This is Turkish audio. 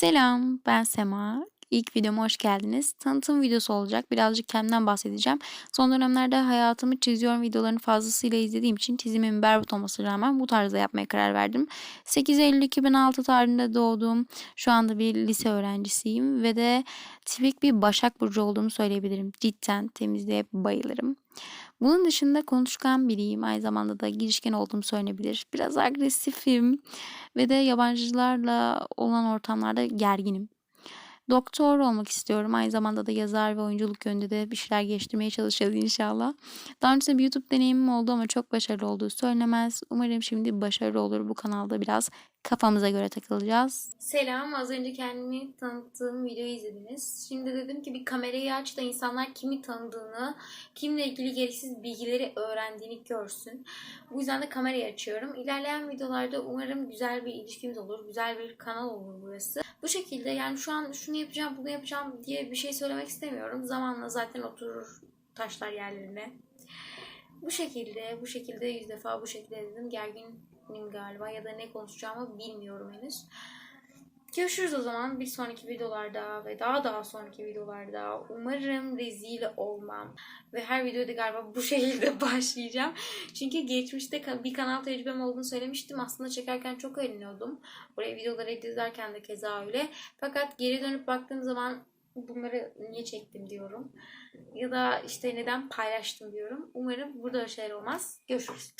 Selam, ben Sema. İlk videoma hoş geldiniz. Tanıtım videosu olacak. Birazcık kendimden bahsedeceğim. Son dönemlerde hayatımı çiziyorum videolarını fazlasıyla izlediğim için çizimin berbat olmasına rağmen bu tarzda yapmaya karar verdim. 8 Eylül 2006 tarihinde doğdum. Şu anda bir lise öğrencisiyim ve de tipik bir Başak Burcu olduğumu söyleyebilirim. Cidden temizliğe bayılırım. Bunun dışında konuşkan biriyim. Aynı zamanda da girişken olduğumu söylenebilir. Biraz agresifim ve de yabancılarla olan ortamlarda gerginim. Doktor olmak istiyorum. Aynı zamanda da yazar ve oyunculuk yönünde de bir şeyler geliştirmeye çalışacağız inşallah. Daha öncesinde bir YouTube deneyimim oldu ama çok başarılı olduğu söylenemez. Umarım şimdi başarılı olur bu kanalda biraz kafamıza göre takılacağız. Selam. Az önce kendimi tanıttığım videoyu izlediniz. Şimdi dedim ki bir kamerayı aç da insanlar kimi tanıdığını, kimle ilgili gereksiz bilgileri öğrendiğini görsün. Bu yüzden de kamerayı açıyorum. İlerleyen videolarda umarım güzel bir ilişkimiz olur. Güzel bir kanal olur burası. Bu şekilde yani şu an şunu yapacağım, bunu yapacağım diye bir şey söylemek istemiyorum. Zamanla zaten oturur taşlar yerlerine. Bu şekilde, bu şekilde yüz defa bu şekilde dedim. Gerginim galiba ya da ne konuşacağımı bilmiyorum henüz. Görüşürüz o zaman bir sonraki videolarda ve daha daha sonraki videolarda. Umarım rezil olmam. Ve her videoda galiba bu şekilde başlayacağım. Çünkü geçmişte bir kanal tecrübem olduğunu söylemiştim. Aslında çekerken çok eğleniyordum. Buraya videoları editlerken de keza öyle. Fakat geri dönüp baktığım zaman bunları niye çektim diyorum. Ya da işte neden paylaştım diyorum. Umarım burada şeyler olmaz. Görüşürüz.